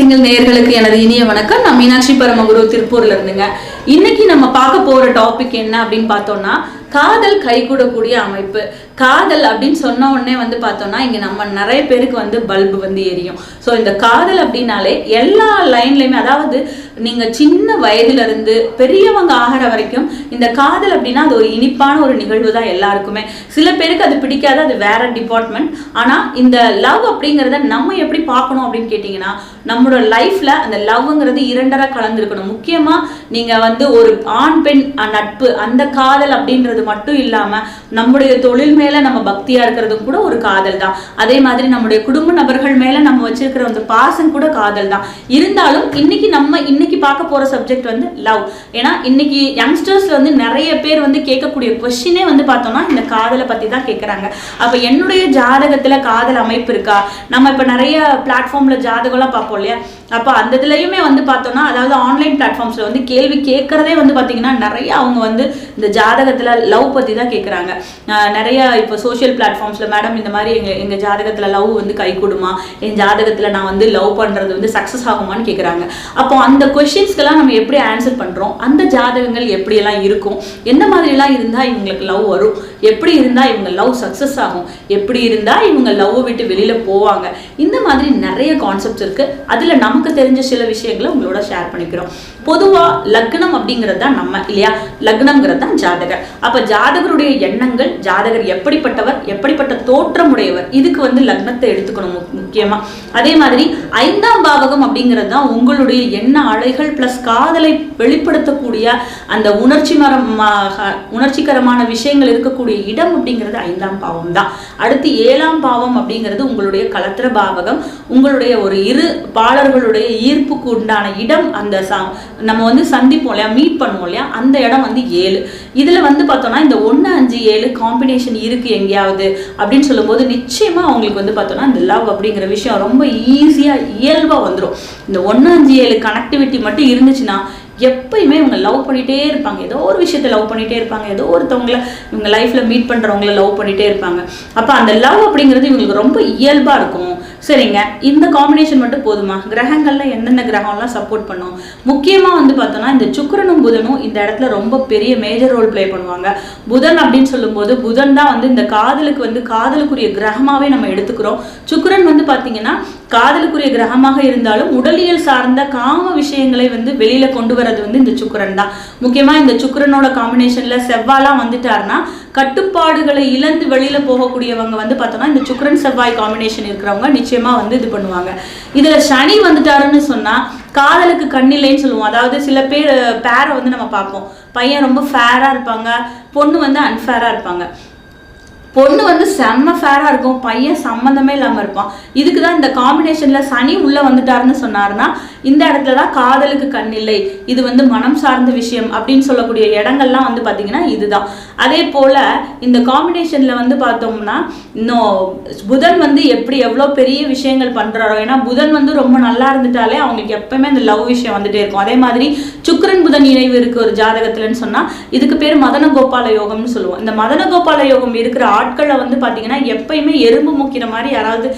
ஆன்மீகங்கள் நேயர்களுக்கு எனது இனிய வணக்கம். நான் மீனாட்சி பரமகுரு திருப்பூர்ல இருந்துங்க. இன்னைக்கு நம்ம பார்க்க போற டாபிக் என்ன அப்படின்னு பார்த்தோம்னா காதல் கைகூடக்கூடிய அமைப்பு. காதல் அப்படின்னு சொன்ன உடனே வந்து பார்த்தோம்னா இங்கே நம்ம நிறைய பேருக்கு வந்து பல்பு வந்து எரியும். ஸோ இந்த காதல் அப்படின்னாலே எல்லா லைன்லையுமே அதாவது நீங்கள் சின்ன வயதுலேருந்து பெரியவங்க ஆகிற வரைக்கும் இந்த காதல் அப்படின்னா அது ஒரு இனிப்பான ஒரு நிகழ்வு தான் எல்லாருக்குமே. சில பேருக்கு அது பிடிக்காது அது வேற டிபார்ட்மெண்ட் ஆனால் இந்த லவ் அப்படிங்கிறத நம்ம எப்படி பார்க்கணும் அப்படின்னு கேட்டிங்கன்னா நம்மளோட லைஃப்பில் அந்த லவ்ங்கிறது இரண்டரை கலந்துருக்கணும். முக்கியமாக நீங்கள் வந்து ஒரு ஆண் பெண் நட்பு அந்த காதல் அப்படின்றது மட்டும் இல்லாம நம்முடைய தொழில் மேல நம்ம பக்தியா இருக்கிறது கூட ஒரு காதல் தான். அதே மாதிரி நம்முடைய குடும்ப நபர்கள் மேல நம்ம வச்சிருக்கிற அந்த பாசம் கூட காதல் தான். இருந்தாலும் இன்னைக்கு நம்ம இன்னைக்கு பார்க்க போற சப்ஜெக்ட் வந்து லவ் ஏன்னா இன்னைக்கு யங்ஸ்டர்ஸ்ல வந்து நிறைய பேர் வந்து கேட்கக்கூடிய கொஸ்டினே வந்து பார்த்தோம்னா இந்த காதலை பத்தி தான் கேட்கறாங்க. அப்ப என்னுடைய ஜாதகத்துல காதல் அமைப்பு இருக்கா? நம்ம இப்ப நிறைய பிளாட்ஃபார்ம்ல ஜாதகம்லாம் பார்ப்போம் இல்லையா? அப்போ அந்த இதுலையுமே வந்து பார்த்தோம்னா அதாவது ஆன்லைன் பிளாட்ஃபார்ம்ஸில் வந்து கேள்வி கேட்குறதே வந்து பார்த்தீங்கன்னா நிறைய அவங்க வந்து இந்த ஜாதகத்தில் லவ் பற்றி தான் கேட்குறாங்க. நிறைய இப்போ சோஷியல் பிளாட்ஃபார்ம்ஸில் மேடம் இந்த மாதிரி எங்கள் எங்கள் ஜாதகத்தில் லவ் வந்து கை கொடுமா? என் ஜாதகத்தில் நான் வந்து லவ் பண்ணுறது வந்து சக்ஸஸ் ஆகுமான்னு கேட்குறாங்க. அப்போ அந்த கொஷின்ஸ்க்கெல்லாம் நம்ம எப்படி ஆன்சர் பண்ணுறோம் அந்த ஜாதகங்கள் எப்படியெல்லாம் இருக்கும்? எந்த மாதிரிலாம் இருந்தால் இவங்களுக்கு லவ் வரும்? எப்படி இருந்தா இவங்க லவ் சக்சஸ் ஆகும்? எப்படி இருந்தா இவங்க லவ்வை விட்டு வெளியில போவாங்க? இந்த மாதிரி நிறைய கான்செப்ட்ஸ் இருக்கு. அதுல நமக்கு தெரிஞ்ச சில விஷயங்களை உங்களோட ஷேர் பண்ணிக்கிறோம். பொதுவா லக்னம் அப்படிங்கிறது தான் நம்ம இல்லையா? லக்னம்ங்கிறது தான் ஜாதகர். அப்ப ஜாதகருடைய எண்ணங்கள் ஜாதகர் எப்படிப்பட்டவர் எப்படிப்பட்ட தோற்றமுடையவர் இதுக்கு வந்து லக்னத்தை எடுத்துக்கணும் முக்கியமாக முக்கியமா. அதே மாதிரி ஐந்தாம் பாவகம் அப்படிங்கிறது தான் உங்களுடைய எண்ண அலைகள் பிளஸ் காதலை வெளிப்படுத்தக்கூடிய அந்த உணர்ச்சி மரமாக உணர்ச்சிகரமான விஷயங்கள் இருக்கக்கூடிய இடம் அப்படிங்கிறது ஐந்தாம் பாவம் தான். அடுத்து ஏழாம் பாவம் அப்படிங்கிறது உங்களுடைய கலத்திர பாவகம் உங்களுடைய ஒரு இரு பாலர்களுடைய ஈர்ப்புக்கு உண்டான இடம் அந்த நம்ம வந்து சந்திப்போம் இல்லையா? மீட் பண்ணுவோம் இல்லையா? அந்த இடம் வந்து ஏழு. இதில் வந்து பார்த்தோம்னா இந்த ஒன்று அஞ்சு ஏழு காம்பினேஷன் இருக்குது எங்கேயாவது அப்படின்னு சொல்லும்போது நிச்சயமாக அவங்களுக்கு வந்து பார்த்தோம்னா இந்த லவ் அப்படிங்கிற விஷயம் ரொம்ப ஈஸியாக இயல்பாக வந்துடும் இந்த ஒன்று அஞ்சு ஏழு கனெக்டிவிட்டி மட்டும் இருந்துச்சுன்னா எப்பயுமே இவங்க லவ் பண்ணிகிட்டே இருப்பாங்க. ஏதோ ஒரு விஷயத்த லவ் பண்ணிகிட்டே இருப்பாங்க. ஏதோ ஒருத்தவங்கள இவங்க லைஃப்பில் மீட் பண்ணுறவங்கள லவ் பண்ணிகிட்டே இருப்பாங்க. அப்போ அந்த லவ் அப்படிங்கிறது இவங்களுக்கு ரொம்ப இயல்பாக இருக்கும். சரிங்க. இந்த காம்பினேஷன் மட்டும் போதுமா? கிரகங்கள்ல எந்தெந்த கிரகம்லாம் சப்போர்ட் பண்ணும்? முக்கியமா வந்து பார்த்தோன்னா இந்த சுக்கரனும் புதனும் இந்த இடத்துல ரொம்ப பெரிய மேஜர் ரோல் ப்ளே பண்ணுவாங்க. புதன் அப்படின்னு சொல்லும்போது புதன் தான் வந்து இந்த காதலுக்கு வந்து காதலுக்குரிய கிரகமாகவே நம்ம எடுத்துக்கிறோம். சுக்கிரன் வந்து பார்த்தீங்கன்னா காதலுக்குரிய கிரகமாக இருந்தாலும் உடலியல் சார்ந்த காம விஷயங்களை வந்து வெளியில கொண்டு வரது வந்து இந்த சுக்கரன் தான். முக்கியமா இந்த சுக்கிரனோட காம்பினேஷன்ல செவ்வாலாம் வந்துட்டாருன்னா கட்டுப்பாடுகளை இழந்து வெளியில போகக்கூடியவங்க வந்து பார்த்தோம்னா இந்த சுக்ரன் செவ்வாய் காம்பினேஷன் இருக்கிறவங்க நிச்சயமா வந்து இது பண்ணுவாங்க. இதுல சனி வந்துட்டாருன்னு சொன்னா காதலுக்கு கண்ணில்லைன்னு சொல்லுவோம். அதாவது சில பேர் பேரை வந்து நம்ம பார்ப்போம். பையன் ரொம்ப ஃபேரா இருப்பாங்க பொண்ணு வந்து அன்ஃபேராக இருப்பாங்க. பொண்ணு வந்து செம்ம ஃபேரா இருக்கும் பையன் சம்மந்தமே இல்லாமல் இருப்பான். இதுக்கு தான் இந்த காம்பினேஷன்ல சனி உள்ளே வந்துட்டாருன்னு சொன்னார்னா இந்த இடத்துல தான் காதலுக்கு கண் இல்லை. இது வந்து மனம் சார்ந்த விஷயம் அப்படின்னு சொல்லக்கூடிய இடங்கள்லாம் வந்து பார்த்தீங்கன்னா இதுதான். அதே போல இந்த காம்பினேஷன்ல வந்து பார்த்தோம்னா இன்னும் புதன் வந்து எப்படி எவ்வளோ பெரிய விஷயங்கள் பண்றாரோ ஏன்னா புதன் வந்து ரொம்ப நல்லா இருந்துட்டாலே அவங்களுக்கு எப்பவுமே அந்த லவ் விஷயம் வந்துட்டே இருக்கும். அதே மாதிரி சுக்கரன் புதன் இணைவு இருக்கு ஒரு ஜாதகத்துலன்னு சொன்னா இதுக்கு பேர் மதன கோபால யோகம்னு சொல்லுவோம். இந்த மதன கோபால யோகம் இருக்கிற ஆட்களை வந்து பாத்தீங்கன்னா எப்பயுமே எறும்பு முக்கிற மாதிரி யாராவது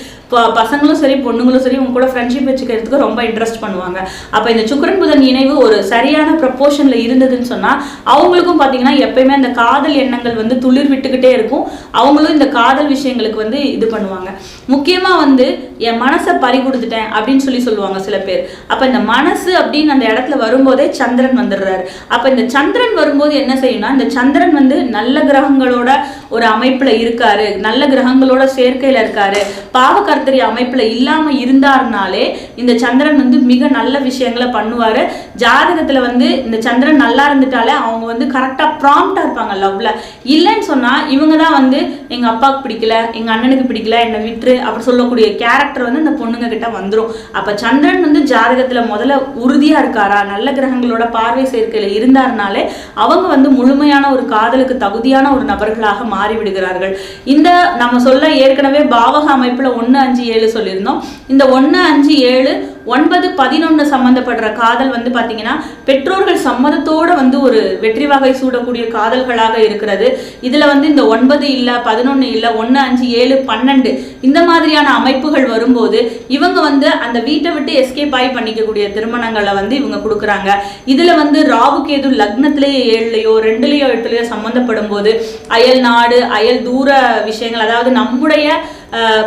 பசங்களும் சரி பொண்ணுங்களும் சரி உங்க கூட ஃப்ரெண்ட்ஷிப் வச்சுக்கிறதுக்கு ரொம்ப இன்ட்ரெஸ்ட் பண்ணுவாங்க. அப்போ இந்த சுக்கிரன் புதன் இணைவு ஒரு சரியான ப்ரப்போர்ஷன்ல இருந்ததுன்னு சொன்னால் அவங்களுக்கும் பார்த்தீங்கன்னா எப்பயுமே அந்த காதல் எண்ணங்கள் வந்து துளிர் விட்டுக்கிட்டே இருக்கும். அவங்களும் இந்த காதல் விஷயங்களுக்கு வந்து இது பண்ணுவாங்க. முக்கியமாக வந்து என் மனசை பறி கொடுத்துட்டேன் அப்படின்னு சொல்லி சொல்லுவாங்க சில பேர். அப்போ இந்த மனசு அப்படின்னு அந்த இடத்துல வரும்போதே சந்திரன் வந்துடுறாரு. அப்போ இந்த சந்திரன் வரும்போது என்ன செய்யும்னா இந்த சந்திரன் வந்து நல்ல கிரகங்களோட ஒரு அமைப்பில் இருக்காரு. நல்ல கிரகங்களோட சேர்க்கையில் இருக்காரு. பாவகர்த்தரி அமைப்பில் இல்லாமல் இருந்தாருனாலே இந்த சந்திரன் வந்து மிக நல்ல விஷயங்களை பண்ணுவார். ஜாதகத்தில் வந்து இந்த சந்திரன் நல்லா இருந்துட்டாலே அவங்க வந்து கரெக்டாக ப்ராம்ப்டாக இருப்பாங்க லவ்ல இல்லைன்னு சொன்னால் இவங்க தான் வந்து எங்கள் அப்பாவுக்கு பிடிக்கல எங்கள் அண்ணனுக்கு பிடிக்கல என்னை விட்டுரு அப்படி சொல்லக்கூடிய கேரக்டர் வந்து அந்த பொண்ணுங்க கிட்ட வந்துடும் அப்போ சந்திரன் வந்து ஜாதகத்தில் முதல்ல உறுதியாக இருக்காரா? நல்ல கிரகங்களோட பார்வை சேர்க்கையில் இருந்தாருனாலே அவங்க வந்து முழுமையான ஒரு காதலுக்கு தகுதியான ஒரு நபர்களாக மாறிவிடுகிறார்கள். இந்த நம்ம சொல்ல ஏற்கனவே பாவக அமைப்பில் ஒன்று அஞ்சு ஏழு சொல்லியிருந்தோம். இந்த ஒன்று அஞ்சு ஏழு ஒன்பது பதினொன்று சம்மந்தப்படுற காதல் வந்து பார்த்தீங்கன்னா பெற்றோர்கள் சம்மதத்தோட வந்து ஒரு வெற்றி வகை சூடக்கூடிய காதல்களாக இருக்கிறது. இதில் வந்து இந்த ஒன்பது இல்லை பதினொன்று இல்லை ஒன்று அஞ்சு ஏழு பன்னெண்டு இந்த மாதிரியான அமைப்புகள் வரும்போது இவங்க வந்து அந்த வீட்டை விட்டு எஸ்கேப் ஆகி பண்ணிக்கக்கூடிய திருமணங்களை வந்து இவங்க கொடுக்குறாங்க. இதில் வந்து ராவுக்கு எதுவும் லக்னத்திலேயே ஏழுலையோ ரெண்டுலேயோ எட்டுலையோ சம்மந்தப்படும் போது அயல் நாடு அயல் தூர விஷயங்கள் அதாவது நம்முடைய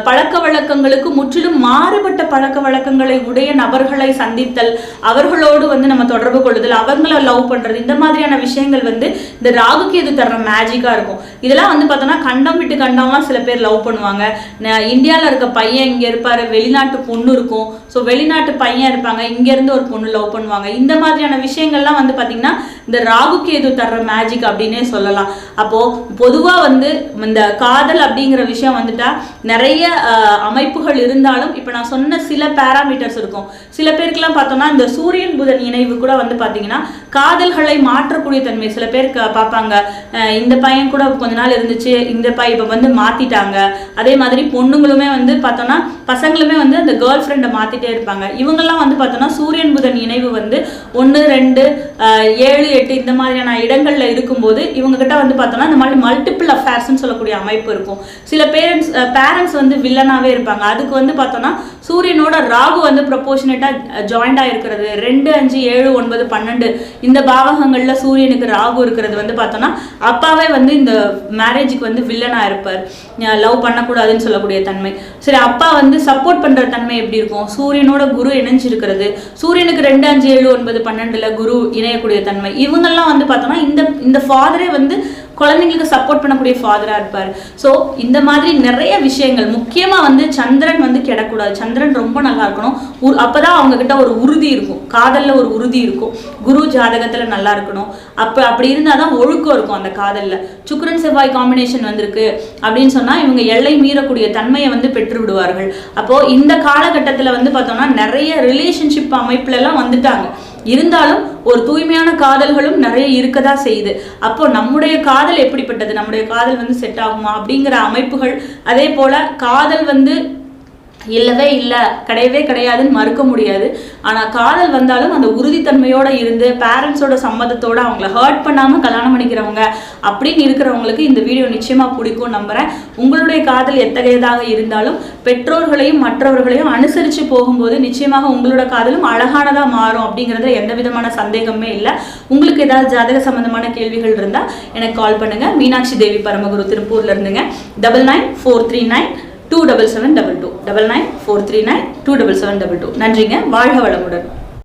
பழக்க வழக்கங்களுக்கு முற்றிலும் மாறுபட்ட பழக்க வழக்கங்களை உடைய நபர்களை சந்தித்தல் அவர்களோடு வந்து நம்ம தொடர்பு கொள்ளுதல் அவங்கள லவ் பண்றது இந்த மாதிரியான விஷயங்கள் வந்து இந்த ராகுக்கு எது தர்ற மேஜிக்கா இருக்கும். இதெல்லாம் வந்து பார்த்தோம்னா கண்டம் விட்டு கண்டம்லாம் சில பேர் லவ் பண்ணுவாங்க. இந்தியாவில் இருக்க பையன் இங்கே இருப்பார் வெளிநாட்டு பொண்ணு இருக்கும். ஸோ வெளிநாட்டு பையன் இருப்பாங்க இங்கேருந்து ஒரு பொண்ணு லவ் பண்ணுவாங்க. இந்த மாதிரியான விஷயங்கள்லாம் வந்து பார்த்தீங்கன்னா இந்த ராகுக்கு எது தர்ற மேஜிக் அப்படின்னே சொல்லலாம். அப்போ பொதுவாக வந்து இந்த காதல் அப்படிங்கிற விஷயம் வந்துட்டா நிறைய அமைப்புகள் இருந்தாலும் இப்போ நான் சொன்ன சில பேராமீட்டர்ஸ் இருக்கும். சில பேருக்குலாம் பார்த்தோம்னா இந்த சூரியன் புதன் இணைவு கூட வந்து பார்த்தீங்கன்னா காதல்களை மாற்றக்கூடிய தன்மை சில பேர் பார்ப்பாங்க. இந்த பையன் கூட கொஞ்ச நாள் இருந்துச்சு இந்த பையன் இப்போ வந்து மாற்றிட்டாங்க அதே மாதிரி பொண்ணுங்களுமே வந்து பார்த்தோம்னா பசங்களுமே வந்து அந்த கேர்ள் ஃப்ரெண்டை மாற்றிட்டே இருப்பாங்க. இவங்கெல்லாம் வந்து பார்த்தோன்னா சூரியன் புதன் இணைவு வந்து ஒன்று ரெண்டு ஏழு எட்டு இந்த மாதிரியான இடங்களில் இருக்கும்போது இவங்ககிட்ட வந்து பார்த்தோன்னா இந்த மாதிரி மல்டிபிள் அஃபேர்ஸ்னு சொல்லக்கூடிய அமைப்பு இருக்கும். சில பேரண்ட்ஸ் பேரண்ட்ஸ் வந்து வில்லனாகவே இருப்பாங்க. அதுக்கு வந்து பார்த்தோன்னா சூரியனோட ராகு வந்து ப்ரொபோஷனேட்டா ஜாயிண்டா இருக்கிறது ரெண்டு அஞ்சு ஏழு ஒன்பது பன்னெண்டு. இந்த பாவகங்கள்ல சூரியனுக்கு ராகு இருக்கிறது வந்து பார்த்தோம்னா அப்பாவே வந்து இந்த மேரேஜுக்கு வந்து வில்லனா இருப்பார். லவ் பண்ணக்கூடாதுன்னு சொல்லக்கூடிய தன்மை. சரி அப்பா வந்து சப்போர்ட் பண்ற தன்மை எப்படி இருக்கும்? சூரியனோட குரு இணைஞ்சிருக்கிறது. சூரியனுக்கு ரெண்டு அஞ்சு ஏழு ஒன்பது பன்னெண்டுல குரு இணையக்கூடிய தன்மை. இவங்கெல்லாம் வந்து பார்த்தோம்னா இந்த இந்த ஃபாதரே வந்து குழந்தைங்களுக்கு சப்போர்ட் பண்ணக்கூடிய ஃபாதராக இருப்பார். ஸோ இந்த மாதிரி நிறைய விஷயங்கள் முக்கியமாக வந்து சந்திரன் வந்து கிடக்கூடாது சந்திரன் ரொம்ப நல்லா இருக்கணும். உ- அப்போ தான் அவங்கக்கிட்ட ஒரு உறுதி இருக்கும். காதலில் ஒரு உறுதி இருக்கும். குரு ஜாதகத்தில் நல்லா இருக்கணும். அப்போ அப்படி இருந்தால் தான் ஒழுக்கம் இருக்கும் அந்த காதலில். சுக்ரன் செவ்வாய் காம்பினேஷன் வந்திருக்கு அப்படின்னு சொன்னால் இவங்க எல்லை மீறக்கூடிய தன்மையை வந்து பெற்று விடுவார்கள். அப்போது இந்த காலகட்டத்தில் வந்து பார்த்தோம்னா நிறைய ரிலேஷன்ஷிப் அமைப்புலலாம் வந்துட்டாங்க. இருந்தாலும் ஒரு தூய்மையான காதல்களும் நிறைய இருக்கதா செய்யுது. அப்போ நம்முடைய காதல் எப்படிப்பட்டது? நம்முடைய காதல் வந்து செட் ஆகுமா? அப்படிங்கிற அமைப்புகள் அதே போல காதல் வந்து இல்லவே இல்லை. கிடையவே கிடையாதுன்னு மறுக்க முடியாது. ஆனால் காதல் வந்தாலும் அந்த உறுதித்தன்மையோட இருந்து பேரண்ட்ஸோட சம்மதத்தோட அவங்கள ஹர்ட் பண்ணாமல் கல்யாணம் பண்ணிக்கிறவங்க அப்படின்னு இருக்கிறவங்களுக்கு இந்த வீடியோ நிச்சயமாக பிடிக்கும் நம்புகிறேன் உங்களுடைய காதல் எத்தகையதாக இருந்தாலும் பெற்றோர்களையும் மற்றவர்களையும் அனுசரித்து போகும்போது நிச்சயமாக உங்களோட காதலும் அழகானதாக மாறும் அப்படிங்கிறதுல எந்த விதமான சந்தேகமே இல்லை. உங்களுக்கு ஏதாவது ஜாதக சம்மந்தமான கேள்விகள் இருந்தால் எனக்கு கால் பண்ணுங்கள் மீனாட்சி தேவி பரமகுரு திருப்பூரில் இருந்துங்க. Double nine four three nine two double seven double two double nine four three nine two double seven double two நன்றிங்க. வாழ்க வளமுடன்.